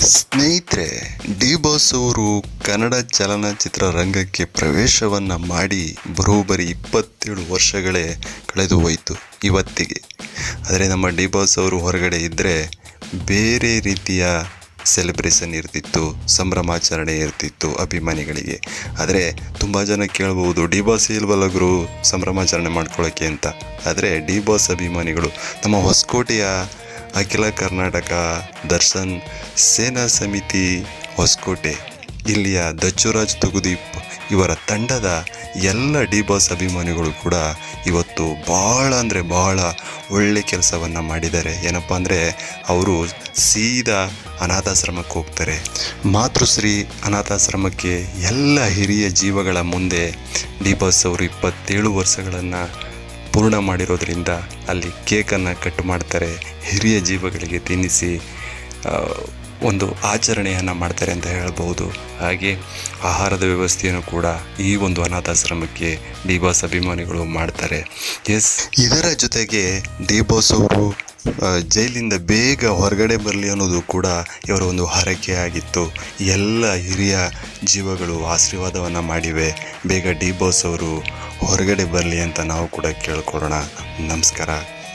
ಸ್ನೇಹಿತರೆ D boss ಅವರು ಕನ್ನಡ ಚಲನಚಿತ್ರ ರಂಗಕ್ಕೆ ಪ್ರವೇಶವನ್ನ ಮಾಡಿ ಬರೋಬ್ಬರಿ ಇಪ್ಪತ್ತೇಳು ವರ್ಷಗಳೇ ಕಳೆದು ಹೋಯಿತು ಇವತ್ತಿಗೆ. ಆದರೆ ನಮ್ಮ ಡಿ ಬಾಸ್ ಅವರು ಹೊರಗಡೆ ಇದ್ದರೆ ಬೇರೆ ರೀತಿಯ ಸೆಲೆಬ್ರೇಷನ್ ಇರ್ತಿತ್ತು, ಸಂಭ್ರಮಾಚರಣೆ ಇರ್ತಿತ್ತು ಅಭಿಮಾನಿಗಳಿಗೆ. ಆದರೆ ತುಂಬ ಜನ ಕೇಳ್ಬೋದು ಡಿ ಬಾಸ್ ಇಲ್ವಲ್ಲ ಗುರು, ಸಂಭ್ರಮಾಚರಣೆ ಮಾಡ್ಕೊಳ್ಳೋಕ್ಕೆ ಅಂತ. ಆದರೆ ಡಿ ಬಾಸ್ ಅಭಿಮಾನಿಗಳು, ನಮ್ಮ ಹೊಸಕೋಟೆಯ ಅಖಿಲ ಕರ್ನಾಟಕ ದರ್ಶನ್ ಸೇನಾ ಸಮಿತಿ ಹೊಸಕೋಟೆ. ಇಲ್ಲಿಯ ದಚ್ಚುರಾಜ್ ತುಗುದೀಪ್ ಇವರ ತಂಡದ ಎಲ್ಲ ಡಿ ಬಾಸ್ ಅಭಿಮಾನಿಗಳು ಕೂಡ ಇವತ್ತು ಭಾಳ ಅಂದರೆ ಭಾಳ ಒಳ್ಳೆ ಕೆಲಸವನ್ನು ಮಾಡಿದ್ದಾರೆ. ಏನಪ್ಪ ಅಂದರೆ ಅವರು ಸೀದಾ ಅನಾಥಾಶ್ರಮಕ್ಕೆ ಹೋಗ್ತಾರೆ. ಮಾತೃಶ್ರೀ ಅನಾಥಾಶ್ರಮಕ್ಕೆ ಎಲ್ಲ ಹಿರಿಯ ಜೀವಗಳ ಮುಂದೆ ಡಿ ಬಾಸ್ ಅವರು ಇಪ್ಪತ್ತೇಳು ವರ್ಷಗಳನ್ನು ಪೂರ್ಣ ಮಾಡಿರೋದ್ರಿಂದ ಅಲ್ಲಿ ಕೇಕನ್ನು ಕಟ್ ಮಾಡ್ತಾರೆ, ಹಿರಿಯ ಜೀವಗಳಿಗೆ ತಿನ್ನಿಸಿ ಒಂದು ಆಚರಣೆಯನ್ನು ಮಾಡ್ತಾರೆ ಅಂತ ಹೇಳ್ಬೋದು. ಹಾಗೆ ಆಹಾರದ ವ್ಯವಸ್ಥೆಯನ್ನು ಕೂಡ ಈ ಒಂದು ಅನಾಥಾಶ್ರಮಕ್ಕೆ ಡಿ ಬಾಸ್ ಅಭಿಮಾನಿಗಳು ಮಾಡ್ತಾರೆ. ಎಸ್, ಇದರ ಜೊತೆಗೆ ಡಿ ಬಾಸ್ ಅವರು ಜೈಲಿಂದ ಬೇಗ ಹೊರಗಡೆ ಬರಲಿ ಅನ್ನೋದು ಕೂಡ ಇವರ ಒಂದು ಹರಕೆ ಆಗಿತ್ತು. ಎಲ್ಲ ಹಿರಿಯ ಜೀವಗಳು ಆಶೀರ್ವಾದವನ್ನು ಮಾಡಿವೆ. ಬೇಗ ಡಿ ಬಾಸ್ ಅವರು ಹೊರಗಡೆ ಬರಲಿ ಅಂತ ನಾವು ಕೂಡ ಕೇಳ್ಕೊಡೋಣ. ನಮಸ್ಕಾರ.